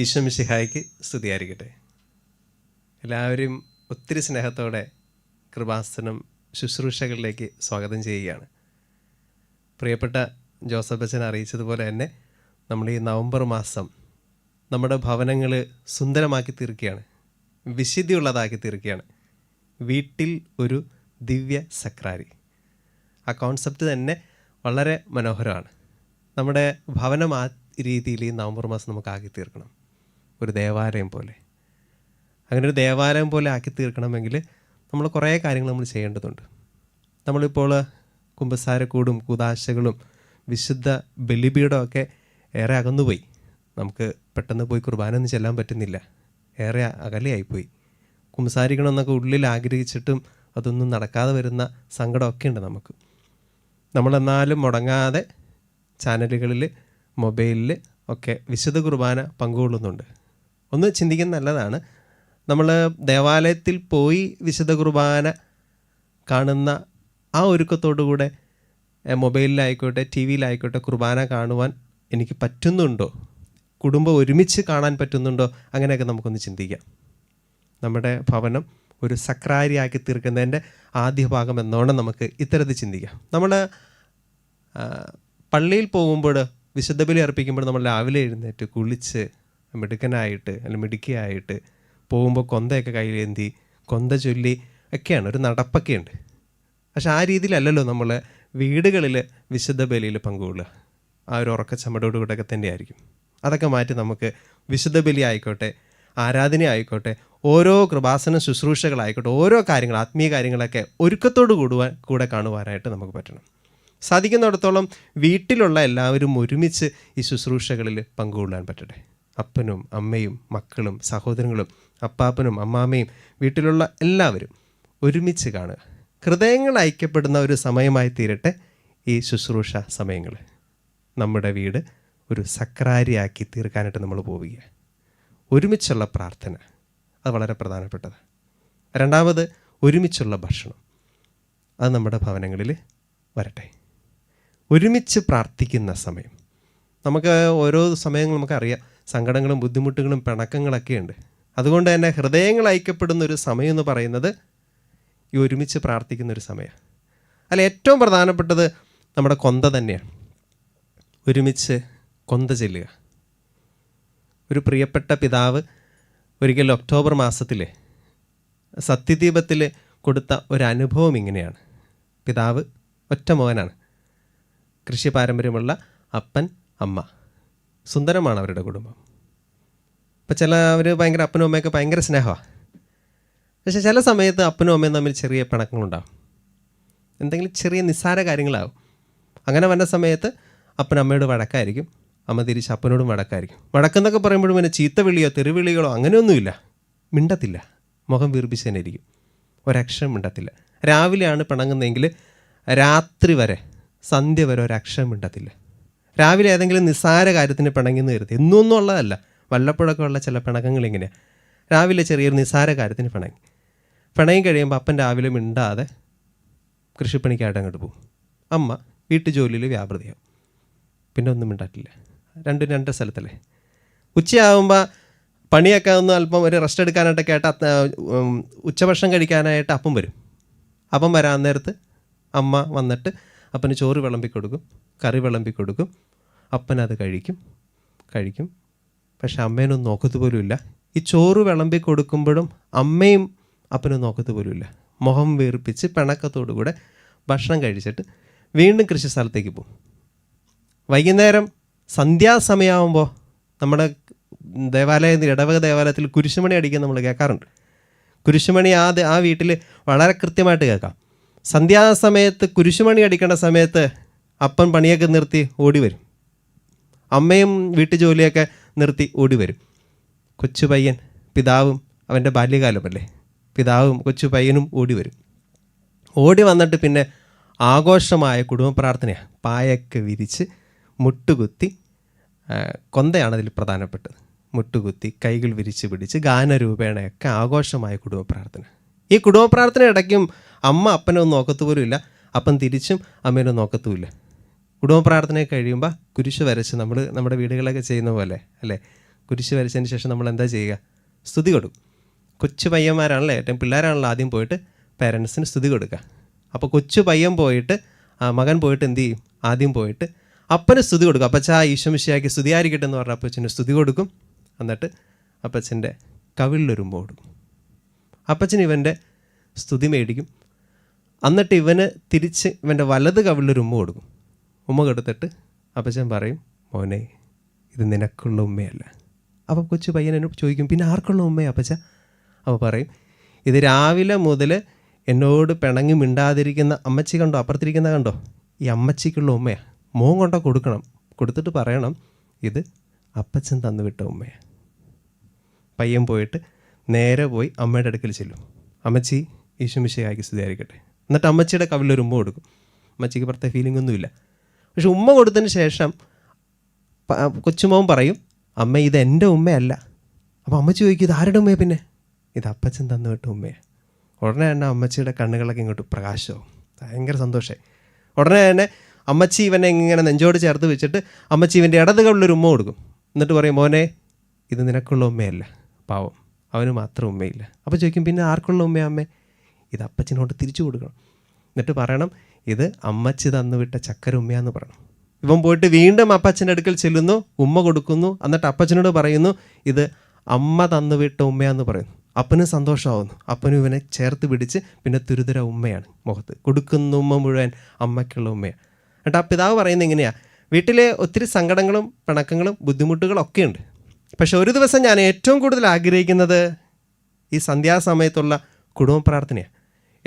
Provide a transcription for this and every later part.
ഈശ്വമിഷിഹായ്ക്ക് സ്തുതിയായിരിക്കട്ടെ. എല്ലാവരും ഒത്തിരി സ്നേഹത്തോടെ കൃപാസനം ശുശ്രൂഷകളിലേക്ക് സ്വാഗതം ചെയ്യുകയാണ്. പ്രിയപ്പെട്ട ജോസഫ് ബച്ചൻ അറിയിച്ചതുപോലെ തന്നെ നമ്മൾ ഈ നവംബർ മാസം നമ്മുടെ ഭവനങ്ങൾ സുന്ദരമാക്കി തീർക്കുകയാണ്. വിശുദ്ധിയുള്ളതാക്കി തീർക്കുകയാണ്. വീട്ടിൽ ഒരു ദിവ്യ സക്രാരി. ആ കോൺസെപ്റ്റ് തന്നെ വളരെ മനോഹരമാണ്. നമ്മുടെ ഭവനം ആ രീതിയിൽ ഈ നവംബർ മാസം നമുക്ക് ആക്കി തീർക്കണം. ഒരു ദേവാലയം പോലെ. അങ്ങനെ ഒരു ദേവാലയം പോലെ ആക്കി തീർക്കണമെങ്കിൽ നമ്മൾ കുറേ കാര്യങ്ങൾ നമ്മൾ ചെയ്യേണ്ടതുണ്ട്. നമ്മളിപ്പോൾ കുമ്പസാരക്കൂടും കുതാശകളും വിശുദ്ധ ബലിപീഠം ഒക്കെ ഏറെ അകന്നുപോയി. നമുക്ക് പെട്ടെന്ന് പോയി കുർബാന ഒന്നും ചെല്ലാൻ പറ്റുന്നില്ല. ഏറെ അകലെയായിപ്പോയി. കുമ്പസാരിക്കണമെന്നൊക്കെ ഉള്ളിൽ ആഗ്രഹിച്ചിട്ടും അതൊന്നും നടക്കാതെ വരുന്ന സങ്കടമൊക്കെ ഉണ്ട് നമുക്ക്. നമ്മളെന്നാലും മുടങ്ങാതെ ചാനലുകളിൽ മൊബൈലിൽ ഒക്കെ വിശുദ്ധ കുർബാന പങ്കുകൊള്ളുന്നുണ്ട്. ഒന്ന് ചിന്തിക്കുന്ന നല്ലതാണ്. നമ്മൾ ദേവാലയത്തിൽ പോയി വിശുദ്ധ കുർബാന കാണുന്ന ആ ഒരുക്കത്തോടുകൂടെ കൂടെ മൊബൈലിലായിക്കോട്ടെ ടി വിയിലായിക്കോട്ടെ കുർബാന കാണുവാൻ എനിക്ക് പറ്റുന്നുണ്ടോ? കുടുംബം ഒരുമിച്ച് കാണാൻ പറ്റുന്നുണ്ടോ? അങ്ങനെയൊക്കെ നമുക്കൊന്ന് ചിന്തിക്കാം. നമ്മുടെ ഭവനം ഒരു സക്രാരിയാക്കി തീർക്കുന്നതിന്റെ ആദ്യ ഭാഗം എന്നോണം നമുക്ക് ഇത്തരത്തിൽ ചിന്തിക്കാം. നമ്മൾ പള്ളിയിൽ പോകുമ്പോൾ വിശുദ്ധ ബലി അർപ്പിക്കുമ്പോൾ നമ്മൾ രാവിലെ എഴുന്നേറ്റ് കുളിച്ച് മിടുക്കനായിട്ട് അല്ലെങ്കിൽ മിടുക്കിയായിട്ട് പോകുമ്പോൾ കൊന്തയൊക്കെ കയ്യിലേന്തി കൊന്ത ചൊല്ലി ഒക്കെയാണ് ഒരു നടപ്പൊക്കെ ഉണ്ട്. പക്ഷെ ആ രീതിയിലല്ലല്ലോ നമ്മൾ വീടുകളിൽ വിശുദ്ധ ബലിയിൽ പങ്കുകൊള്ളുക. ആ ഒരു ഉറക്ക ചമ്മടോടുകൂടെയൊക്കെ തന്നെയായിരിക്കും. അതൊക്കെ മാറ്റി നമുക്ക് വിശുദ്ധ ബലി ആയിക്കോട്ടെ ആരാധന ആയിക്കോട്ടെ ഓരോ കൃപാസന ശുശ്രൂഷകളായിക്കോട്ടെ ഓരോ കാര്യങ്ങൾ ആത്മീയ കാര്യങ്ങളൊക്കെ ഒരുക്കത്തോട് കൂടുവാൻ കൂടെ കാണുവാനായിട്ട് നമുക്ക് പറ്റണം. സാധിക്കുന്നിടത്തോളം വീട്ടിലുള്ള എല്ലാവരും ഒരുമിച്ച് ഈ ശുശ്രൂഷകളിൽ പങ്കുകൊള്ളാൻ പറ്റട്ടെ. അപ്പനും അമ്മയും മക്കളും സഹോദരങ്ങളും അപ്പാപ്പനും അമ്മാമ്മയും വീട്ടിലുള്ള എല്ലാവരും ഒരുമിച്ച് കാണുക. ഹൃദയങ്ങൾ ഐക്യപ്പെടുന്ന ഒരു സമയമായി തീരട്ടെ ഈ ശുശ്രൂഷ സമയങ്ങൾ. നമ്മുടെ വീട് ഒരു സക്രാരിയാക്കി തീർക്കാനായിട്ട് നമ്മൾ പോവുക ഒരുമിച്ചുള്ള പ്രാർത്ഥന. അത് വളരെ പ്രധാനപ്പെട്ടതാണ്. രണ്ടാമത് ഒരുമിച്ചുള്ള ഭക്ഷണം. അത് നമ്മുടെ ഭവനങ്ങളിൽ വരട്ടെ. ഒരുമിച്ച് പ്രാർത്ഥിക്കുന്ന സമയം. നമുക്ക് ഓരോ സമയങ്ങളും നമുക്കറിയാം സങ്കടങ്ങളും ബുദ്ധിമുട്ടുകളും പിണക്കങ്ങളൊക്കെ ഉണ്ട്. അതുകൊണ്ട് തന്നെ ഹൃദയങ്ങൾ ഐക്യപ്പെടുന്ന ഒരു സമയം എന്ന് പറയുന്നത് ഈ ഒരുമിച്ച് പ്രാർത്ഥിക്കുന്ന ഒരു സമയം. അല്ല ഏറ്റവും പ്രധാനപ്പെട്ടത് നമ്മുടെ കൊന്ത തന്നെയാണ്. ഒരുമിച്ച് കൊന്ത ചെല്ലുക. ഒരു പ്രിയപ്പെട്ട പിതാവ് ഒരിക്കൽ ഒക്ടോബർ മാസത്തിൽ സത്യദീപത്തിൽ കൊടുത്ത ഒരു അനുഭവം ഇങ്ങനെയാണ്. പിതാവ് ഒറ്റ മോനാണ്. കൃഷി പാരമ്പര്യമുള്ള അപ്പൻ അമ്മ. സുന്ദരമാണ് അവരുടെ കുടുംബം. ഇപ്പം ചില അവർ ഭയങ്കര അപ്പനും അമ്മയൊക്കെ ഭയങ്കര സ്നേഹമാണ് പക്ഷെ ചില സമയത്ത് അപ്പനും അമ്മയും തമ്മിൽ ചെറിയ പിണക്കങ്ങളുണ്ടാവും. എന്തെങ്കിലും ചെറിയ നിസ്സാര കാര്യങ്ങളാവും. അങ്ങനെ വന്ന സമയത്ത് അപ്പൻ അമ്മയോട് വഴക്കായിരിക്കും. അമ്മ തിരിച്ച് അപ്പനോടും വഴക്കായിരിക്കും. വഴക്കെന്നൊക്കെ പറയുമ്പോഴും പിന്നെ ചീത്ത വിളിയോ തെരുവിളികളോ അങ്ങനെയൊന്നുമില്ല. മിണ്ടത്തില്ല. മുഖം വീർപ്പിച്ച് തന്നെ ഇരിക്കും. ഒരക്ഷരം മിണ്ടത്തില്ല. രാവിലെയാണ് പിണങ്ങുന്നതെങ്കിൽ രാത്രി വരെ സന്ധ്യ വരെ ഒരക്ഷരം മിണ്ടത്തില്ല. രാവിലെ ഏതെങ്കിലും നിസ്സാര കാര്യത്തിന് പിണങ്ങിന്ന് കരുതി. എന്നൊന്നും ഉള്ളതല്ല. വല്ലപ്പോഴൊക്കെ ഉള്ള ചില പിണക്കങ്ങൾ ഇങ്ങനെയാണ് രാവിലെ ചെറിയൊരു നിസ്സാര കാര്യത്തിന് പിണങ്ങി. പിണങ്ങി കഴിയുമ്പോൾ അപ്പൻ രാവിലെ മിണ്ടാതെ കൃഷിപ്പണിക്കായിട്ട് അങ്ങോട്ട് പോകും. അമ്മ വീട്ടു ജോലിയിൽ വ്യാപൃതിയാവും. പിന്നെ ഒന്നും മിണ്ടാട്ടില്ല രണ്ടും രണ്ട് സ്ഥലത്തല്ലേ. ഉച്ചയാകുമ്പോൾ പണിയൊക്കെ ഒന്ന് അല്പം ഒരു റെസ്റ്റ് എടുക്കാനായിട്ടൊക്കെ ആയിട്ട് ഉച്ചഭക്ഷണം കഴിക്കാനായിട്ട് അപ്പം വരും. അപ്പം വരാൻ നേരത്ത് അമ്മ വന്നിട്ട് അപ്പന് ചോറ് വിളമ്പി കൊടുക്കും കറി വിളമ്പി കൊടുക്കും. അപ്പനത് കഴിക്കും. കഴിക്കും. പക്ഷെ അമ്മേനൊന്നും നോക്കത്ത് പോലുമില്ല ഈ ചോറ് വിളമ്പി കൊടുക്കുമ്പോഴും അമ്മയും അപ്പനും നോക്കത്ത് പോലുമില്ല മുഖം വീർപ്പിച്ച് പിണക്കത്തോടു കൂടെ ഭക്ഷണം കഴിച്ചിട്ട് വീണ്ടും കൃഷി സ്ഥലത്തേക്ക് പോകും. വൈകുന്നേരം സന്ധ്യാസമയമാകുമ്പോൾ നമ്മുടെ ദേവാലയത്തിൽ ഇടവക ദേവാലയത്തിൽ കുരിശുമണി അടിക്കാൻ നമ്മൾ കേൾക്കാറുണ്ട്. കുരിശുമണി ആ ആ വീട്ടിൽ വളരെ കൃത്യമായിട്ട് കേൾക്കാം. സന്ധ്യാസമയത്ത് കുരിശുമണി അടിക്കേണ്ട സമയത്ത് അപ്പൻ പണിയൊക്കെ നിർത്തി ഓടി വരും. അമ്മയും വീട്ടു ജോലിയൊക്കെ നിർത്തി ഓടി വരും കൊച്ചു പയ്യൻ പിതാവും അവന്റെ ബാല്യകാലമല്ലേ? പിതാവും കൊച്ചു പയ്യനും ഓടി വരും ഓടി വന്നിട്ട് പിന്നെ ആഘോഷമായ കുടുംബ പ്രാർത്ഥനയാണ് പായൊക്കെ വിരിച്ച് മുട്ടുകുത്തി കൊന്തയാണ് അതിൽ പ്രധാനപ്പെട്ടത്. മുട്ടുകുത്തി കൈകൾ വിരിച്ച് പിടിച്ച് ഗാനരൂപേണയൊക്കെ ആഘോഷമായ കുടുംബ പ്രാർത്ഥന. ഈ കുടുംബ പ്രാർത്ഥന ഇടയ്ക്കും അമ്മ അപ്പനെ ഒന്നും നോക്കത്തു ഇല്ല അപ്പൻ തിരിച്ചും അമ്മേനെ നോക്കത്തുമില്ല. കുടുംബ പ്രാർത്ഥനയൊക്കെ കഴിയുമ്പോൾ കുരിശ് വരച്ച് നമ്മൾ നമ്മുടെ വീടുകളിലൊക്കെ ചെയ്യുന്ന പോലെ അല്ലേ? കുരിശ് വരച്ചതിന് ശേഷം നമ്മൾ എന്താ ചെയ്യുക? സ്തുതി കൊടുക്കും. കൊച്ചു പയ്യന്മാരാണല്ലേ? ഏറ്റവും പിള്ളേരാണല്ലോ ആദ്യം പോയിട്ട് പേരൻസിന് സ്തുതി കൊടുക്കുക. അപ്പോൾ കൊച്ചു പയ്യൻ പോയിട്ട് മകൻ പോയിട്ട് എന്ത് ചെയ്യും? ആദ്യം പോയിട്ട് അപ്പന് സ്തുതി കൊടുക്കും. അപ്പച്ച ഈശ്വമിശയാക്കി സ്തുതിയായിരിക്കട്ടെ എന്ന് പറഞ്ഞാൽ അപ്പച്ചന് സ്തുതി കൊടുക്കും. എന്നിട്ട് അപ്പച്ചന്റെ കവിളിലൊരുമ്പ് കൊടുക്കും അപ്പച്ചൻ ഇവന്റെ സ്തുതി മേടിക്കും. എന്നിട്ട് ഇവന് തിരിച്ച് ഇവന്റെ വലത് കവിളിലൊരുമ്പ് കൊടുക്കും ഉമ്മ കൊടുത്തിട്ട് അപ്പച്ചൻ പറയും മോനെ ഇത് നിനക്കുള്ള ഉമ്മയല്ല. അപ്പം കൊച്ചു പയ്യൻ എന്നോട് ചോദിക്കും പിന്നെ ആർക്കുള്ള ഉമ്മയാ അപ്പച്ച? അപ്പോൾ പറയും ഇത് രാവിലെ മുതൽ എന്നോട് പിണങ്ങി മിണ്ടാതിരിക്കുന്ന അമ്മച്ചി കണ്ടോ? അപ്പുറത്തിരിക്കുന്ന കണ്ടോ? ഈ അമ്മച്ചിക്കുള്ള ഉമ്മയാണ് മോൻ കൊണ്ടോ കൊടുക്കണം. കൊടുത്തിട്ട് പറയണം ഇത് അപ്പച്ചൻ തന്നു വിട്ട ഉമ്മയാണ് പയ്യൻ പോയിട്ട് നേരെ പോയി അമ്മയുടെ അടുക്കൽ ചെല്ലും. അമ്മച്ചി ഈശ്വമിശയാക്കി സ്ഥിതിയായിരിക്കട്ടെ എന്നിട്ട് അമ്മച്ചിയുടെ കവിലൊരു ഉമ്മ കൊടുക്കും. അമ്മച്ചിക്ക് പ്രത്യേക ഫീലിംഗ് ഒന്നുമില്ല. പക്ഷെ ഉമ്മ കൊടുത്തതിന് ശേഷം കൊച്ചുമോൻ പറയും അമ്മ ഇത് എന്റെ ഉമ്മയല്ല. അപ്പോൾ അമ്മച്ചി ചോദിക്കും ഇത് ആരുടെ ഉമ്മയെ പിന്നെ? ഇത് അപ്പച്ചൻ തന്നു വിട്ട ഉമ്മയാണ് ഉടനെ തന്നെ അമ്മച്ചിയുടെ കണ്ണുകളൊക്കെ ഇങ്ങോട്ട് പ്രകാശവും ഭയങ്കര സന്തോഷമായി. ഉടനെ തന്നെ അമ്മച്ചി ഇവനെ ഇങ്ങനെ നെഞ്ചോട് ചേർത്ത് വെച്ചിട്ട് അമ്മച്ചി ഇവന്റെ ഇടത് ഒരു ഉമ്മ കൊടുക്കും. എന്നിട്ട് പറയും മോനെ ഇത് നിനക്കുള്ള ഉമ്മയല്ല പാവം. അവന് മാത്രം ഉമ്മയില്ല. അപ്പോൾ ചോദിക്കും പിന്നെ ആർക്കുള്ള ഉമ്മയാ അമ്മേ? ഇത് അപ്പച്ചനോട് തിരിച്ചു കൊടുക്കണം. എന്നിട്ട് പറയണം ഇത് അമ്മച്ചി തന്നു വിട്ട ചക്കര ഉമ്മയാന്ന് പറയണം. ഇവൻ പോയിട്ട് വീണ്ടും അപ്പച്ചന്റെ അടുക്കൽ ചെല്ലുന്നു ഉമ്മ കൊടുക്കുന്നു എന്നിട്ട് അപ്പച്ചനോട് പറയുന്നു ഇത് അമ്മ തന്നു വിട്ട ഉമ്മയാന്ന് പറയുന്നു. അപ്പനും സന്തോഷമാവുന്നു. അപ്പനും ഇവനെ ചേർത്ത് പിടിച്ച് പിന്നെ തുരുതുര ഉമ്മയാണ് മുഖത്ത്. കൊടുക്കുന്ന ഉമ്മ മുഴുവൻ അമ്മയ്ക്കുള്ള ഉമ്മയാണ്. എന്നിട്ട് ആ പിതാവ് പറയുന്നത് എങ്ങനെയാണ് വീട്ടിലെ ഒത്തിരി സങ്കടങ്ങളും പിണക്കങ്ങളും ബുദ്ധിമുട്ടുകളും ഒക്കെ ഉണ്ട്. പക്ഷെ ഒരു ദിവസം ഞാൻ ഏറ്റവും കൂടുതൽ ആഗ്രഹിക്കുന്നത് ഈ സന്ധ്യാസമയത്തുള്ള കുടുംബ പ്രാർത്ഥനയാണ്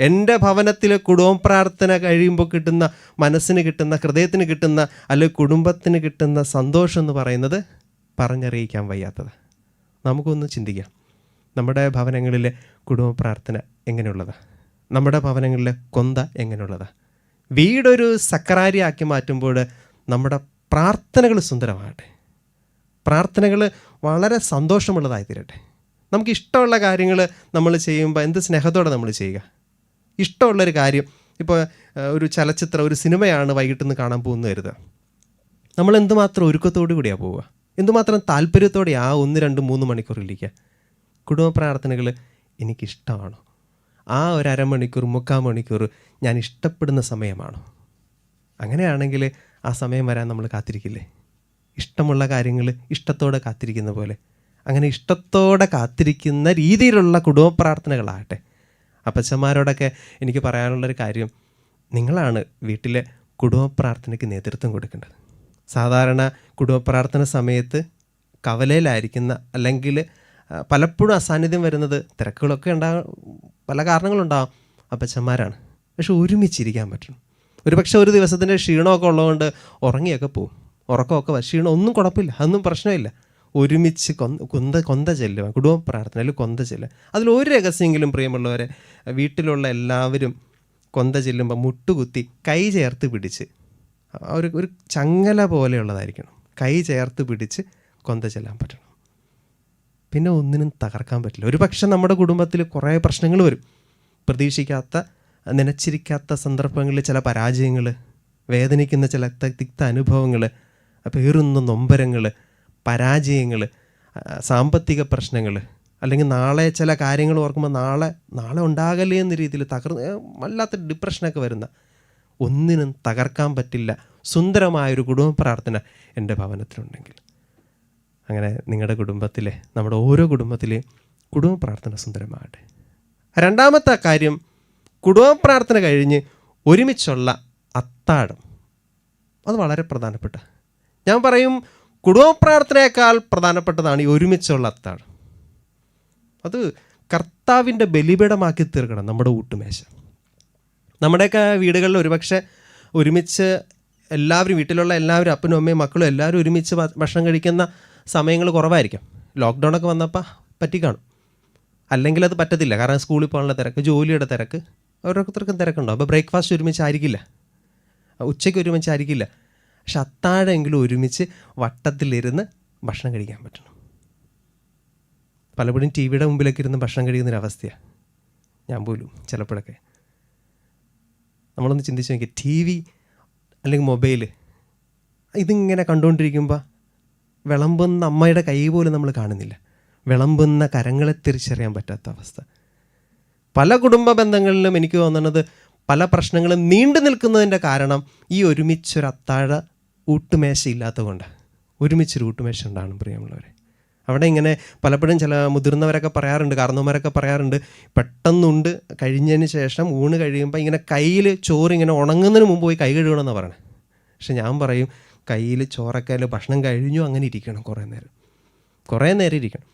എന്റെ ഭവനത്തിലെ കുടുംബ പ്രാർത്ഥന കഴിയുമ്പോൾ കിട്ടുന്ന മനസ്സിന് കിട്ടുന്ന ഹൃദയത്തിന് കിട്ടുന്ന അല്ലെങ്കിൽ കുടുംബത്തിന് കിട്ടുന്ന സന്തോഷം എന്ന് പറയുന്നത് പറഞ്ഞറിയിക്കാൻ വയ്യാത്തത്. നമുക്കൊന്ന് ചിന്തിക്കാം. നമ്മുടെ ഭവനങ്ങളിലെ കുടുംബ പ്രാർത്ഥന എങ്ങനെയുള്ളതാണ് നമ്മുടെ ഭവനങ്ങളിലെ കൊന്ത എങ്ങനെയുള്ളതാണ് വീടൊരു സക്കറാരിയാക്കി മാറ്റുമ്പോൾ നമ്മുടെ പ്രാർത്ഥനകൾ സുന്ദരമാകട്ടെ. പ്രാർത്ഥനകൾ വളരെ സന്തോഷമുള്ളതായി തീരട്ടെ നമുക്കിഷ്ടമുള്ള കാര്യങ്ങൾ നമ്മൾ ചെയ്യുമ്പോൾ എന്ത് സ്നേഹത്തോടെ നമ്മൾ ചെയ്യുക? ഇഷ്ടമുള്ളൊരു കാര്യം. ഇപ്പോൾ ഒരു ചലച്ചിത്രം ഒരു സിനിമയാണ് വൈകിട്ട് നിന്ന് കാണാൻ പോകുന്നു കരുതുക. നമ്മൾ എന്തുമാത്രം ഒരുക്കത്തോടു കൂടിയാണ് പോവുക? എന്തുമാത്രം താല്പര്യത്തോടെ ആ ഒന്ന് രണ്ട് മൂന്ന് മണിക്കൂറിലിരിക്കുക കുടുംബ പ്രാർത്ഥനകൾ എനിക്കിഷ്ടമാണോ ആ ഒരു അരമണിക്കൂർ മുക്കാൽ മണിക്കൂർ ഞാൻ ഇഷ്ടപ്പെടുന്ന സമയമാണോ? അങ്ങനെയാണെങ്കിൽ ആ സമയം വരാൻ നമ്മൾ കാത്തിരിക്കില്ലേ? ഇഷ്ടമുള്ള കാര്യങ്ങൾ ഇഷ്ടത്തോടെ കാത്തിരിക്കുന്ന പോലെ. അങ്ങനെ ഇഷ്ടത്തോടെ കാത്തിരിക്കുന്ന രീതിയിലുള്ള കുടുംബ പ്രാർത്ഥനകളാകട്ടെ. അപ്പച്ചന്മാരോടൊക്കെ എനിക്ക് പറയാനുള്ളൊരു കാര്യം നിങ്ങളാണ് വീട്ടിലെ കുടുംബ പ്രാർത്ഥനയ്ക്ക് നേതൃത്വം കൊടുക്കേണ്ടത്. സാധാരണ കുടുംബ പ്രാർത്ഥന സമയത്ത് കവലയിലായിരിക്കുന്ന അല്ലെങ്കിൽ പലപ്പോഴും അസാന്നിധ്യം വരുന്നത് തിരക്കുകളൊക്കെ ഉണ്ടാകും പല കാരണങ്ങളുണ്ടാകും അപ്പച്ചന്മാരാണ്. പക്ഷെ ഒരുമിച്ചിരിക്കാൻ പറ്റും ഒരു പക്ഷേ ഒരു ദിവസത്തിന്റെ ക്ഷീണമൊക്കെ ഉള്ളതുകൊണ്ട് ഉറങ്ങിയൊക്കെ പോവും. ഉറക്കമൊക്കെ ക്ഷീണം ഒന്നും കുഴപ്പമില്ല. അതൊന്നും പ്രശ്നമില്ല. ഒരുമിച്ച് കൊന്ത കൊന്ത ചെല്ലുക കുടുംബ പ്രാർത്ഥനയിൽ കൊന്ത ചെല്ലുക ഒരു രഹസ്യമെങ്കിലും പ്രിയമുള്ളവരെ വീട്ടിലുള്ള എല്ലാവരും കൊന്ത ചെല്ലുമ്പോൾ മുട്ടുകുത്തി കൈ ചേർത്ത് പിടിച്ച് ഒരു ഒരു ചങ്ങല പോലെയുള്ളതായിരിക്കണം. കൈ ചേർത്ത് പിടിച്ച് കൊന്ത ചെല്ലാൻ പറ്റണം. പിന്നെ ഒന്നിനും തകർക്കാൻ പറ്റില്ല. ഒരു പക്ഷെ നമ്മുടെ കുടുംബത്തിൽ കുറേ പ്രശ്നങ്ങൾ വരും. പ്രതീക്ഷിക്കാത്ത നനച്ചിരിക്കാത്ത സന്ദർഭങ്ങളിൽ ചില പരാജയങ്ങൾ വേദനിക്കുന്ന ചില തിക്ത അനുഭവങ്ങൾ പേറുന്ന നൊമ്പരങ്ങൾ പരാജയങ്ങൾ സാമ്പത്തിക പ്രശ്നങ്ങൾ അല്ലെങ്കിൽ നാളെ ചില കാര്യങ്ങൾ ഓർക്കുമ്പോൾ നാളെ നാളെ ഉണ്ടാകല്ലേ എന്ന രീതിയിൽ തകർന്ന് വല്ലാത്ത ഡിപ്രഷനൊക്കെ വരുന്ന ഒന്നിനും തകർക്കാൻ പറ്റില്ല സുന്ദരമായൊരു കുടുംബ പ്രാർത്ഥന എന്റെ ഭവനത്തിലുണ്ടെങ്കിൽ. അങ്ങനെ നിങ്ങളുടെ കുടുംബത്തിലെ നമ്മുടെ ഓരോ കുടുംബത്തിലെയും കുടുംബ പ്രാർത്ഥന സുന്ദരമാകട്ടെ. രണ്ടാമത്തെ കാര്യം കുടുംബ പ്രാർത്ഥന കഴിഞ്ഞ് ഒരുമിച്ചുള്ള അത്താഴം. അത് വളരെ പ്രധാനപ്പെട്ട ഞാൻ പറയും കുടുംബ പ്രാർത്ഥനയേക്കാൾ പ്രധാനപ്പെട്ടതാണ് ഈ ഒരുമിച്ചുള്ള അത്താഴം. അത് കർത്താവിന്റെ ബലിപീഠമാക്കി തീർക്കണം നമ്മുടെ ഊട്ടുമേശ നമ്മുടെയൊക്കെ വീടുകളിൽ ഒരുപക്ഷെ ഒരുമിച്ച് എല്ലാവരും വീട്ടിലുള്ള എല്ലാവരും അപ്പനും അമ്മയും മക്കളും എല്ലാവരും ഒരുമിച്ച് ഭക്ഷണം കഴിക്കുന്ന സമയങ്ങൾ കുറവായിരിക്കും. ലോക്ക്ഡൗൺ ഒക്കെ വന്നപ്പോൾ പറ്റിക്കാണും അല്ലെങ്കിൽ അത് പറ്റത്തില്ല. കാരണം സ്കൂളിൽ പോകാനുള്ള തിരക്ക് ജോലിയുടെ തിരക്ക് ഓരോരുത്തർക്കും തിരക്കുണ്ടാവും. അപ്പോൾ ബ്രേക്ക്ഫാസ്റ്റ് ഒരുമിച്ചായിരിക്കില്ല ഉച്ചയ്ക്ക് ഒരുമിച്ചായിരിക്കില്ല പക്ഷെ അത്താഴമെങ്കിലും ഒരുമിച്ച് വട്ടത്തിലിരുന്ന് ഭക്ഷണം കഴിക്കാൻ പറ്റണം. പലപ്പോഴും ടി വിയുടെ മുമ്പിലൊക്കെ ഇരുന്ന് ഭക്ഷണം കഴിക്കുന്നൊരവസ്ഥയാണ് ഞാൻ പോലും ചിലപ്പോഴൊക്കെ. നമ്മളൊന്ന് ചിന്തിച്ച് നോക്കി ടി വി അല്ലെങ്കിൽ മൊബൈൽ ഇതിങ്ങനെ കണ്ടുകൊണ്ടിരിക്കുമ്പോൾ വിളമ്പുന്ന അമ്മയുടെ കൈ പോലും നമ്മൾ കാണുന്നില്ല. വിളമ്പുന്ന കരങ്ങളെ തിരിച്ചറിയാൻ പറ്റാത്ത അവസ്ഥ. പല കുടുംബ ബന്ധങ്ങളിലും എനിക്ക് തോന്നുന്നത് പല പ്രശ്നങ്ങളും നീണ്ടു നിൽക്കുന്നതിന്റെ കാരണം ഈ ഒരുമിച്ചൊരു അത്താഴ ഊട്ടുമേശ ഇല്ലാത്തതുകൊണ്ട് ഒരുമിച്ചൊരു ഊട്ടുമേശ ഉണ്ടാകണം പ്രിയമുള്ളവരെ. അവിടെ ഇങ്ങനെ പലപ്പോഴും ചില മുതിർന്നവരൊക്കെ പറയാറുണ്ട് കാരണവന്മാരൊക്കെ പറയാറുണ്ട് പെട്ടെന്നുണ്ട് കഴിഞ്ഞതിന് ശേഷം ഊണ് കഴിയുമ്പോൾ ഇങ്ങനെ കയ്യിൽ ചോറ് ഇങ്ങനെ ഉണങ്ങുന്നതിന് മുമ്പ് പോയി കൈ കഴുകണമെന്നാണ് പറയണത് പക്ഷെ ഞാൻ പറയും കയ്യിൽ ചോറൊക്കെ ഭക്ഷണം കഴിഞ്ഞു അങ്ങനെ ഇരിക്കണം കുറേ നേരം. കുറേ നേരം ഇരിക്കണം.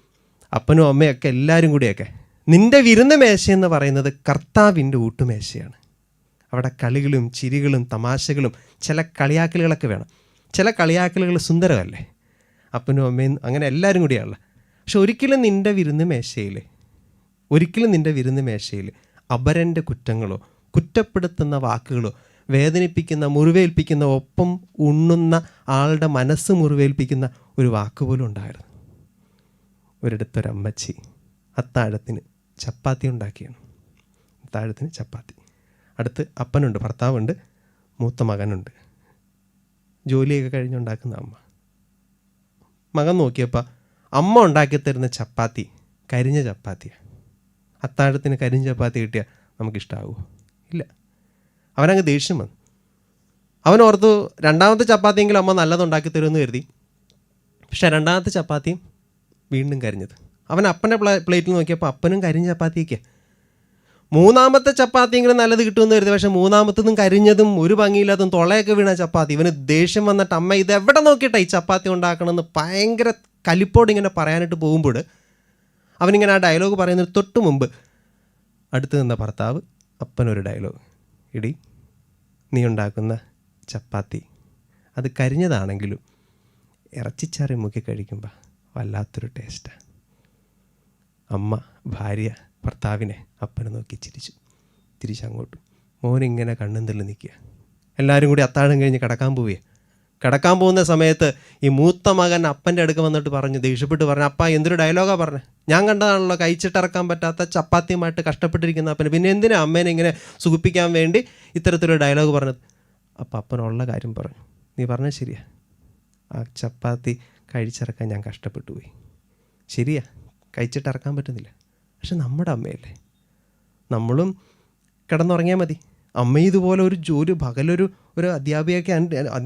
അപ്പനും അമ്മയൊക്കെ എല്ലാവരും കൂടിയൊക്കെ നിന്റെ വിരുന്ന് മേശയെന്ന് പറയുന്നത് കർത്താവിന്റെ ഊട്ടുമേശയാണ്. അവിടെ കളികളും ചിരികളും തമാശകളും ചില കളിയാക്കലുകളൊക്കെ വേണം. ചില കളിയാക്കലുകൾ സുന്ദരമല്ലേ? അപ്പനും അമ്മയും അങ്ങനെ എല്ലാവരും കൂടിയാണല്ലോ. പക്ഷെ ഒരിക്കലും നിന്റെ വിരുന്ന് മേശയിൽ ഒരിക്കലും നിന്റെ വിരുന്ന് മേശയിൽ അപരന്റെ കുറ്റങ്ങളോ കുറ്റപ്പെടുത്തുന്ന വാക്കുകളോ വേദനിപ്പിക്കുന്ന മുറിവേൽപ്പിക്കുന്ന ഒപ്പം ഉണ്ണുന്ന ആളുടെ മനസ്സ് മുറിവേൽപ്പിക്കുന്ന ഒരു വാക്ക് പോലും ഉണ്ടായിരുന്നു. ഒരിടത്തൊരമ്മച്ചി അത്താഴത്തിന് ചപ്പാത്തി ഉണ്ടാക്കിയാണ്. അത്താഴത്തിന് ചപ്പാത്തി. അടുത്ത് അപ്പനുണ്ട് ഭർത്താവുണ്ട് മൂത്ത മകനുണ്ട്. ജോലിയൊക്കെ കഴിഞ്ഞുണ്ടാക്കുന്ന അമ്മ. മകൻ നോക്കിയപ്പോൾ അമ്മ ഉണ്ടാക്കി തരുന്ന ചപ്പാത്തി കരിഞ്ഞ ചപ്പാത്തിയാണ് അത്താഴത്തിന് കരിഞ്ഞ ചപ്പാത്തി കിട്ടിയാൽ നമുക്കിഷ്ടാവുമോ ഇല്ല. അവനങ്ങ് ദേഷ്യം വന്നു. അവൻ ഓർത്തു രണ്ടാമത്തെ ചപ്പാത്തിയെങ്കിലും അമ്മ നല്ലതുണ്ടാക്കി തരുമെന്ന് കരുതി. പക്ഷേ രണ്ടാമത്തെ ചപ്പാത്തിയും വീണ്ടും കരിഞ്ഞത്. അവൻ അപ്പന്റെ പ്ലേ പ്ലേറ്റിൽ നോക്കിയപ്പോൾ അപ്പനും കരിഞ്ഞ ചപ്പാത്തിയൊക്കെ മൂന്നാമത്തെ ചപ്പാത്തിയെങ്കിലും നല്ലത് കിട്ടുമെന്ന് കരുതി പക്ഷെ മൂന്നാമത്തതും കരിഞ്ഞതും ഒരു ഭംഗിയില്ലാത്തതും തൊളയൊക്കെ വീണ ചപ്പാത്തി. ഇവന് ദേഷ്യം വന്നിട്ട് അമ്മ ഇത് എവിടെ നോക്കിയിട്ടാ ഈ ചപ്പാത്തി ഉണ്ടാക്കണമെന്ന് ഭയങ്കര കലിപ്പോട് ഇങ്ങനെ പറയാനായിട്ട് പോകുമ്പോൾ അവനിങ്ങനെ ആ ഡയലോഗ് പറയുന്നതിന് തൊട്ട് മുമ്പ് അടുത്ത് നിന്ന ഭർത്താവ് അപ്പനൊരു ഡയലോഗ്. ഇടി നീ ഉണ്ടാക്കുന്ന ചപ്പാത്തി അത് കരിഞ്ഞതാണെങ്കിലും ഇറച്ചിച്ചാറി മുക്കി കഴിക്കുമ്പോൾ വല്ലാത്തൊരു ടേസ്റ്റാണ് അമ്മ ഭാര്യ ഭർത്താവിനെ അപ്പനെ നോക്കി ചിരിച്ചു. തിരിച്ചങ്ങോട്ടും. മോനിങ്ങനെ കണ്ണും തള്ളി നിൽക്കുക. എല്ലാവരും കൂടി അത്താഴം കഴിഞ്ഞ് കിടക്കാൻ പോവുകയെ കിടക്കാൻ പോകുന്ന സമയത്ത് ഈ മൂത്ത മകൻ അപ്പന്റെ അടുക്ക വന്നിട്ട് പറഞ്ഞു ദേഷ്യപ്പെട്ട് പറഞ്ഞു അപ്പ എന്തൊരു ഡയലോഗാണ് പറഞ്ഞത് ഞാൻ കണ്ടതാണല്ലോ കഴിച്ചിട്ടിറക്കാൻ പറ്റാത്ത ചപ്പാത്തിയുമായിട്ട് കഷ്ടപ്പെട്ടിരിക്കുന്ന അപ്പന്. പിന്നെ എന്തിനാ അമ്മേനെ ഇങ്ങനെ സുഖിപ്പിക്കാൻ വേണ്ടി ഇത്തരത്തിലൊരു ഡയലോഗ് പറഞ്ഞത്? അപ്പം അപ്പനുള്ള കാര്യം പറഞ്ഞു. നീ പറഞ്ഞാൽ ശരിയാ. ആ ചപ്പാത്തി കഴിച്ചിറക്കാൻ ഞാൻ കഷ്ടപ്പെട്ടു പോയി ശരിയാ കഴിച്ചിട്ടിറക്കാൻ പറ്റുന്നില്ല. പക്ഷെ നമ്മുടെ അമ്മയല്ലേ? നമ്മളും കിടന്നുറങ്ങിയാൽ മതി. അമ്മ ഇതുപോലെ ഒരു ജോലി പകലൊരു ഒരു അധ്യാപികയൊക്കെ.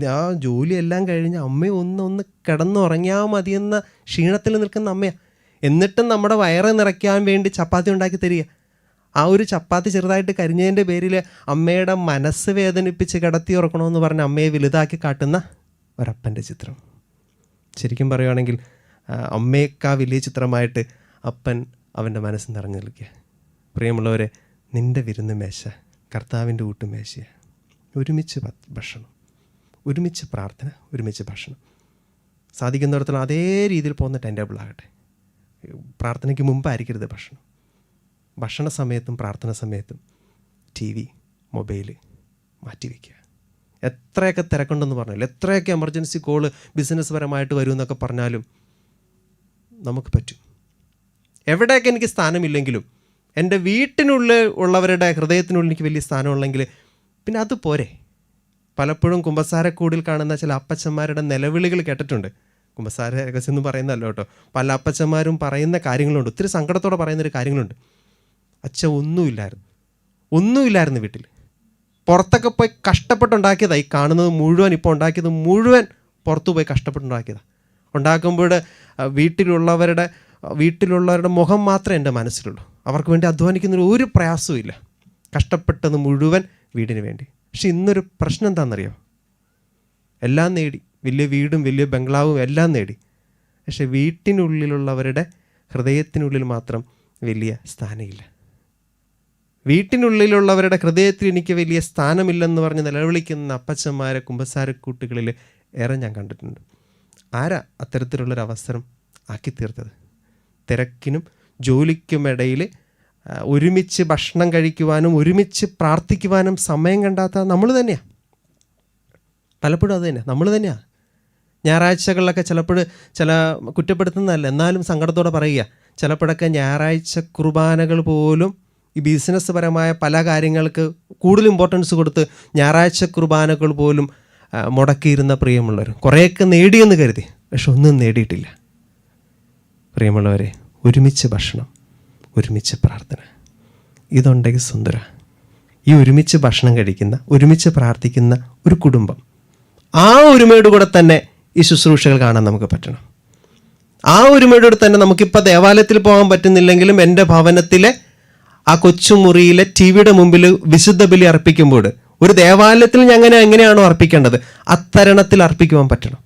ആ ജോലിയെല്ലാം കഴിഞ്ഞ് അമ്മ ഒന്ന് ഒന്ന് കിടന്നുറങ്ങിയാൽ മതിയെന്ന ക്ഷീണത്തിൽ നിൽക്കുന്ന അമ്മയാണ് എന്നിട്ടും നമ്മുടെ വയറ് നിറയ്ക്കാൻ വേണ്ടി ചപ്പാത്തി ഉണ്ടാക്കി തരിക. ആ ഒരു ചപ്പാത്തി ചെറുതായിട്ട് കരിഞ്ഞതിന്റെ പേരിൽ അമ്മയുടെ മനസ്സ് വേദനിപ്പിച്ച് കിടത്തി ഉറക്കണമെന്ന് പറഞ്ഞ് അമ്മയെ വലുതാക്കി കാട്ടുന്ന ഒരപ്പന്റെ ചിത്രം. ശരിക്കും പറയുകയാണെങ്കിൽ അമ്മയേക്കാ വലിയ ചിത്രമായിട്ട് അപ്പൻ അവന്റെ മനസ്സ് നിറഞ്ഞു നിൽക്കുക. പ്രിയമുള്ളവരെ നിന്റെ വിരുന്ന് മേശ കർത്താവിന്റെ ഊട്ടുമേശയ ഒരുമിച്ച് ഭക്ഷണം ഒരുമിച്ച് പ്രാർത്ഥന ഒരുമിച്ച് ഭക്ഷണം. സാധിക്കുന്നിടത്തോളം അതേ രീതിയിൽ പോകുന്ന ടൈം ടേബിൾ ആകട്ടെ. പ്രാർത്ഥനയ്ക്ക് മുമ്പായിരിക്കരുത് ഭക്ഷണം. ഭക്ഷണ സമയത്തും പ്രാർത്ഥന സമയത്തും ടി വി മൊബൈൽ മാറ്റിവെക്കുക എത്രയൊക്കെ തിരക്കുണ്ടെന്ന് പറഞ്ഞാലും എത്രയൊക്കെ എമർജൻസി കോൾ ബിസിനസ് പരമായിട്ട് വരുമെന്നൊക്കെ പറഞ്ഞാലും നമുക്ക് പറ്റും. എവിടെയൊക്കെ എനിക്ക് സ്ഥാനമില്ലെങ്കിലും എന്റെ വീട്ടിനുള്ളിൽ ഉള്ളവരുടെ ഹൃദയത്തിനുള്ളിൽ എനിക്ക് വലിയ സ്ഥാനമുള്ളെങ്കിൽ പിന്നെ അത് പോരെ. പലപ്പോഴും കുമ്പസാരക്കൂടിൽ കാണുന്ന ചില അപ്പച്ചന്മാരുടെ നിലവിളികൾ കേട്ടിട്ടുണ്ട്. കുമ്പസാര രഹസ്യം എന്ന് പറയുന്നല്ലോ കേട്ടോ. പല അപ്പച്ചന്മാരും പറയുന്ന കാര്യങ്ങളുണ്ട്. ഒത്തിരി സങ്കടത്തോടെ പറയുന്നൊരു കാര്യങ്ങളുണ്ട്. അച്ഛൻ ഒന്നുമില്ലായിരുന്നു. ഒന്നുമില്ലായിരുന്നു വീട്ടിൽ. പുറത്തൊക്കെ പോയി കഷ്ടപ്പെട്ടുണ്ടാക്കിയതാണ് ഈ കാണുന്നത് മുഴുവൻ ഇപ്പോൾ ഉണ്ടാക്കിയത് മുഴുവൻ പുറത്തു പോയി കഷ്ടപ്പെട്ടുണ്ടാക്കിയതാണ് ഉണ്ടാക്കുമ്പോൾ വീട്ടിലുള്ളവരുടെ വീട്ടിലുള്ളവരുടെ മുഖം മാത്രമേ എന്റെ മനസ്സിലുള്ളൂ. അവർക്ക് വേണ്ടി അധ്വാനിക്കുന്നതിന് ഒരു പ്രയാസവും ഇല്ല. കഷ്ടപ്പെട്ടത് മുഴുവൻ വീടിന് വേണ്ടി. പക്ഷെ ഇന്നൊരു പ്രശ്നം എന്താണെന്നറിയോ? എല്ലാം നേടി. വലിയ വീടും വലിയ ബംഗ്ലാവും എല്ലാം നേടി. പക്ഷെ വീട്ടിനുള്ളിലുള്ളവരുടെ ഹൃദയത്തിനുള്ളിൽ മാത്രം വലിയ സ്ഥാനമില്ല. വീട്ടിനുള്ളിലുള്ളവരുടെ ഹൃദയത്തിൽ എനിക്ക് വലിയ സ്ഥാനമില്ലെന്ന് പറഞ്ഞ് നിലവിളിക്കുന്ന അപ്പച്ചന്മാരെ കുമ്പസാരക്കൂട്ടുകളിൽ ഏറെ ഞാൻ കണ്ടിട്ടുണ്ട്. ആരാ അത്തരത്തിലുള്ളൊരു അവസരം ആക്കി തീർത്തത് തിരക്കിനും ജോലിക്കുമിടയിൽ ഒരുമിച്ച് ഭക്ഷണം കഴിക്കുവാനും ഒരുമിച്ച് പ്രാർത്ഥിക്കുവാനും സമയം കണ്ടാത്ത നമ്മൾ തന്നെയാണ് പലപ്പോഴും അത് തന്നെയാണ് നമ്മൾ തന്നെയാണ് ഞായറാഴ്ചകളിലൊക്കെ ചിലപ്പോൾ ചില കുറ്റപ്പെടുത്തുന്നതല്ല എന്നാലും സങ്കടത്തോടെ പറയുക. ചിലപ്പോഴൊക്കെ ഞായറാഴ്ച കുർബാനകൾ പോലും ഈ ബിസിനസ് പരമായ പല കാര്യങ്ങൾക്ക് കൂടുതൽ ഇമ്പോർട്ടൻസ് കൊടുത്ത് ഞായറാഴ്ച കുർബാനകൾ പോലും മുടക്കിയിരുന്ന പ്രിയമുള്ളവർ. കുറേയൊക്കെ നേടിയെന്ന് കരുതി പക്ഷെ ഒന്നും നേടിയിട്ടില്ല. പ്രിയമുള്ളവരെ ഒരുമിച്ച് ഭക്ഷണം ഒരുമിച്ച് പ്രാർത്ഥന. ഇതുണ്ടെങ്കിൽ സുന്ദര. ഈ ഒരുമിച്ച് ഭക്ഷണം കഴിക്കുന്ന ഒരുമിച്ച് പ്രാർത്ഥിക്കുന്ന ഒരു കുടുംബം ആ ഒരുമയോട് കൂടെ തന്നെ ഈ ശുശ്രൂഷകൾ കാണാൻ നമുക്ക് പറ്റണം. ആ ഒരുമയുടെ കൂടെ തന്നെ നമുക്കിപ്പോൾ ദേവാലയത്തിൽ പോകാൻ പറ്റുന്നില്ലെങ്കിലും എന്റെ ഭവനത്തിലെ ആ കൊച്ചുമുറിയിലെ ടി വിയുടെ മുമ്പിൽ വിശുദ്ധ ബലി അർപ്പിക്കുമ്പോൾ ഒരു ദേവാലയത്തിൽ ഞാൻ അങ്ങനെ എങ്ങനെയാണോ അർപ്പിക്കേണ്ടത് അത്തരണത്തിൽ അർപ്പിക്കുവാൻ പറ്റണം.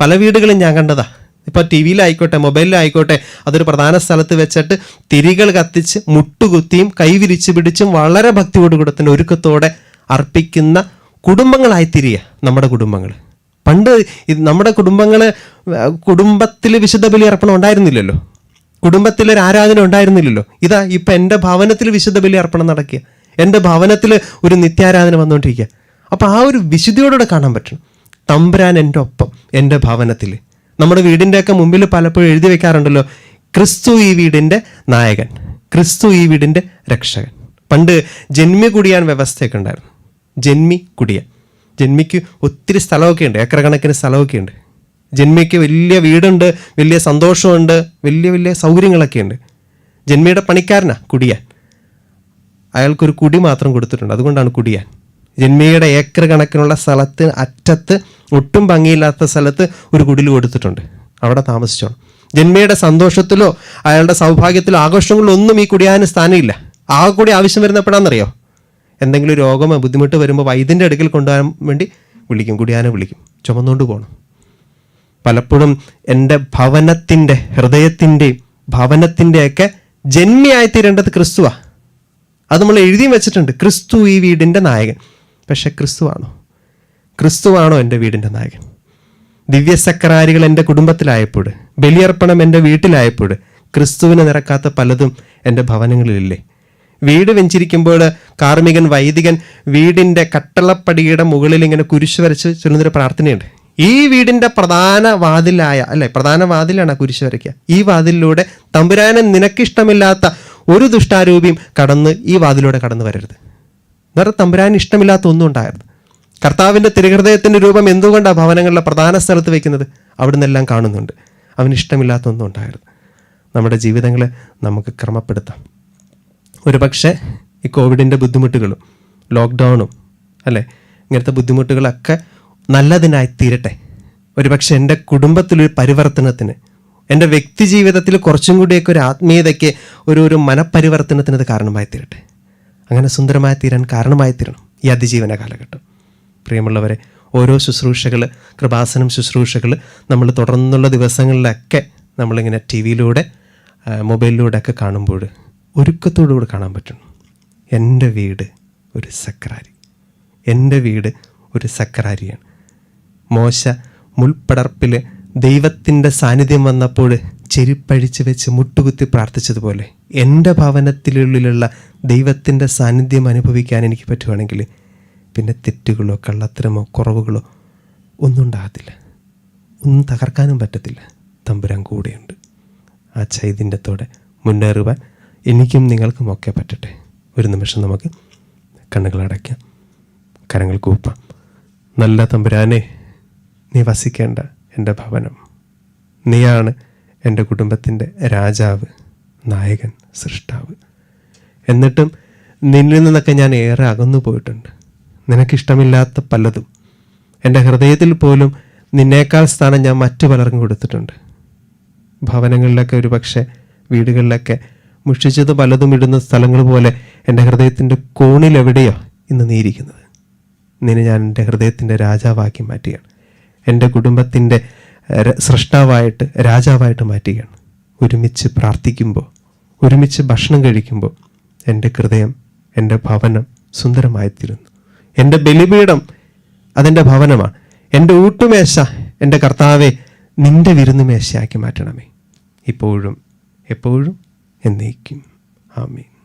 പല വീടുകളും ഞാൻ കണ്ടതാ. ഇപ്പോൾ ടി വിയിലായിക്കോട്ടെ മൊബൈലിലായിക്കോട്ടെ അതൊരു പ്രധാന സ്ഥലത്ത് വെച്ചിട്ട് തിരികൾ കത്തിച്ച് മുട്ടുകുത്തിയും കൈവിരിച്ചു പിടിച്ചും വളരെ ഭക്തിയോടുകൂടെ തന്നെ ഒരുക്കത്തോടെ അർപ്പിക്കുന്ന കുടുംബങ്ങളായി തിരിയ നമ്മുടെ കുടുംബങ്ങൾ. പണ്ട് നമ്മുടെ കുടുംബങ്ങൾ കുടുംബത്തിൽ വിശുദ്ധ ബലി അർപ്പണം ഉണ്ടായിരുന്നില്ലല്ലോ. കുടുംബത്തിൽ ഒരു ആരാധന ഉണ്ടായിരുന്നില്ലല്ലോ. ഇതാ ഇപ്പം എന്റെ ഭവനത്തിൽ വിശുദ്ധ ബലി അർപ്പണം നടക്കുക. എന്റെ ഭവനത്തിൽ ഒരു നിത്യാരാധന വന്നുകൊണ്ടിരിക്കുക. അപ്പോൾ ആ ഒരു വിശുദ്ധിയോടുകൂടെ കാണാൻ പറ്റണം. തമ്പുരാൻ എന്റെ ഒപ്പം എന്റെ ഭവനത്തിൽ. നമ്മുടെ വീടിന്റെയൊക്കെ മുമ്പിൽ പലപ്പോഴും എഴുതി വെക്കാറുണ്ടല്ലോ ക്രിസ്തു ഈ വീടിന്റെ നായകൻ ക്രിസ്തു ഈ വീടിന്റെ രക്ഷകൻ. പണ്ട് ജന്മി കുടിയാൻ വ്യവസ്ഥയൊക്കെ ഉണ്ടായിരുന്നു. ജന്മി കുടിയാൻ. ജന്മിക്ക് ഒത്തിരി സ്ഥലമൊക്കെ ഉണ്ട് ഏക്കർ കണക്കിന് സ്ഥലമൊക്കെ ഉണ്ട്. ജന്മിക്ക് വലിയ വീടുണ്ട് വലിയ സന്തോഷമുണ്ട് വലിയ വലിയ സൗകര്യങ്ങളൊക്കെ ഉണ്ട്. ജന്മിയുടെ പണിക്കാരനാ കുടിയാൻ. അയാൾക്കൊരു കുടി മാത്രം കൊടുത്തിട്ടുണ്ട് അതുകൊണ്ടാണ് കുടിയാൻ. ജന്മിയുടെ ഏക്കർ കണക്കിനുള്ള സ്ഥലത്ത് അറ്റത്ത് ഒട്ടും ഭംഗിയില്ലാത്ത സ്ഥലത്ത് ഒരു കുടിൽ കൊടുത്തിട്ടുണ്ട്. അവിടെ താമസിച്ചോണം. ജന്മിയുടെ സന്തോഷത്തിലോ അയാളുടെ സൗഭാഗ്യത്തിലോ ആഘോഷങ്ങളിലോ ഒന്നും ഈ കുടിയാന് സ്ഥാനമില്ല. ആ കൂടി ആവശ്യം വരുന്നപ്പോഴാണെന്നറിയോ എന്തെങ്കിലും രോഗമോ ബുദ്ധിമുട്ട് വരുമ്പോൾ വൈദ്യന്റെ അടുക്കൽ കൊണ്ടുപോകാൻ വേണ്ടി വിളിക്കും. കുടിയാനെ വിളിക്കും. ചുമന്നുകൊണ്ട് പോകണം പലപ്പോഴും എന്റെ ഭവനത്തിന്റെ ഹൃദയത്തിന്റെയും ഭവനത്തിന്റെയൊക്കെ ജന്മിയായി തീരേണ്ടത് ക്രിസ്തുവാ. അത് നമ്മൾ എഴുതിയും വെച്ചിട്ടുണ്ട്. ക്രിസ്തു ഈ വീടിന്റെ നായകൻ. പക്ഷെ ക്രിസ്തുവാണോ? ക്രിസ്തുവാണോ എന്റെ വീടിന്റെ നായകൻ? ദിവ്യസക്കരാരികൾ എന്റെ കുടുംബത്തിലായപ്പോൾ ബലിയർപ്പണം എന്റെ വീട്ടിലായപ്പോൾ ക്രിസ്തുവിനെ നിറക്കാത്ത പലതും എന്റെ ഭവനങ്ങളിലില്ലേ? വീട് വെഞ്ചിരിക്കുമ്പോൾ കാർമികൻ വൈദികൻ വീടിന്റെ കട്ടളപ്പടിയുടെ മുകളിൽ ഇങ്ങനെ കുരിശ് വരച്ച് ചൊല്ലുന്നൊരു പ്രാർത്ഥനയുണ്ട്. ഈ വീടിന്റെ പ്രധാന വാതിലായ അല്ലെ പ്രധാന വാതിലാണ് ആ കുരിശ് വരയ്ക്കുക. ഈ വാതിലിലൂടെ തമ്പുരാനെ നിനക്കിഷ്ടമില്ലാത്ത ഒരു ദുഷ്ടാരൂപിയും കടന്ന് ഈ വാതിലൂടെ കടന്നു വരരുത്. വേറെ തമ്പുരാൻ ഇഷ്ടമില്ലാത്ത ഒന്നും ഉണ്ടായിരുന്നു കർത്താവിന്റെ തിരുഹൃദയത്തിന്റെ രൂപം എന്തുകൊണ്ടാണ് ഭവനങ്ങളിലെ പ്രധാന സ്ഥലത്ത് വയ്ക്കുന്നത് അവിടുന്ന് എല്ലാം കാണുന്നുണ്ട്. അവന് ഇഷ്ടമില്ലാത്ത ഒന്നും ഉണ്ടായിരുന്നു നമ്മുടെ ജീവിതങ്ങളെ നമുക്ക് ക്രമപ്പെടുത്താം. ഒരു പക്ഷേ ഈ കോവിഡിന്റെ ബുദ്ധിമുട്ടുകളും ലോക്ക്ഡൗണും അല്ലേ? ഇങ്ങനത്തെ ബുദ്ധിമുട്ടുകളൊക്കെ നല്ലതിനായി തീരട്ടെ. ഒരു പക്ഷേ എന്റെ കുടുംബത്തിലൊരു പരിവർത്തനത്തിന് എന്റെ വ്യക്തി ജീവിതത്തിൽ കുറച്ചും കൂടിയൊക്കെ ഒരു ആത്മീയതയ്ക്ക് ഒരു ഒരു മനപരിവർത്തനത്തിന് കാരണമായി തീരട്ടെ. അങ്ങനെ സുന്ദരമായി തീരാൻ കാരണമായി തീരണം ഈ അതിജീവന കാലഘട്ടം. പ്രിയമുള്ളവരെ ഓരോ ശുശ്രൂഷകൾ കൃപാസനം ശുശ്രൂഷകൾ നമ്മൾ തുടർന്നുള്ള ദിവസങ്ങളിലൊക്കെ നമ്മളിങ്ങനെ ടി വിയിലൂടെ മൊബൈലിലൂടെ ഒക്കെ കാണുമ്പോൾ ഒരുക്കത്തോടു കൂടെ കാണാൻ പറ്റണം എന്റെ വീട് ഒരു സക്രാരി എന്റെ വീട് ഒരു സക്രാരിയാണ് മോശ മുൾപ്പടർപ്പിൽ ദൈവത്തിന്റെ സാന്നിധ്യം വന്നപ്പോൾ ചെരുപ്പഴിച്ച് വെച്ച് മുട്ടുകുത്തി പ്രാർത്ഥിച്ചതുപോലെ എന്റെ ഭവനത്തിനുള്ളിലുള്ള ദൈവത്തിന്റെ സാന്നിധ്യം അനുഭവിക്കാൻ എനിക്ക് പറ്റുവാണെങ്കിൽ പിന്നെ തെറ്റുകളോ കള്ളത്തരമോ കുറവുകളോ ഒന്നും ഉണ്ടാകത്തില്ല. ഒന്നും തകർക്കാനും പറ്റത്തില്ല. തമ്പുരാൻ കൂടെയുണ്ട്. ആ ചൈതന്യത്തോടെ മുന്നേറുവാൻ എനിക്കും നിങ്ങൾക്കും ഒക്കെ പറ്റട്ടെ. ഒരു നിമിഷം നമുക്ക് കണ്ണുകളടയ്ക്കാം കരങ്ങൾ കൂപ്പാം. നല്ല തമ്പുരാനെ നീ വസിക്കേണ്ട എന്റെ ഭവനം. നീയാണ് എന്റെ കുടുംബത്തിന്റെ രാജാവ്. നായകൻ സൃഷ്ടാവ്. എന്നിട്ടും നിന്നിൽ നിന്നൊക്കെ ഞാൻ ഏറെ അകന്നു പോയിട്ടുണ്ട്. നിനക്കിഷ്ടമില്ലാത്ത പലതും. എന്റെ ഹൃദയത്തിൽ പോലും നിന്നേക്കാൾ സ്ഥാനം ഞാൻ മറ്റു പലർക്കും കൊടുത്തിട്ടുണ്ട്. ഭവനങ്ങളിലൊക്കെ ഒരു പക്ഷേ വീടുകളിലൊക്കെ മുഷിച്ചത് പലതും ഇടുന്ന സ്ഥലങ്ങൾ പോലെ എന്റെ ഹൃദയത്തിന്റെ കോണിലെവിടെയോ ഇന്ന് നീയിരിക്കുന്നത്? നിന്നെ ഞാൻ എന്റെ ഹൃദയത്തിന്റെ രാജാവാക്കി മാറ്റുകയാണ്. എന്റെ കുടുംബത്തിന്റെ സൃഷ്ടാവായിട്ട് രാജാവായിട്ട് മാറ്റുകയാണ്. ഒരുമിച്ച് പ്രാർത്ഥിക്കുമ്പോൾ ഒരുമിച്ച് ഭക്ഷണം കഴിക്കുമ്പോൾ എന്റെ ഹൃദയം എന്റെ ഭവനം സുന്ദരമായിത്തീരുന്നു. എന്റെ ബലിപീഠം അതെന്റെ ഭവനമാണ് എന്റെ ഊട്ടുമേശ എന്റെ കർത്താവെ നിന്റെ വിരുന്നുമേശയാക്കി മാറ്റണമേ. ഇപ്പോഴും എപ്പോഴും എന്നേക്കും. ആമീൻ.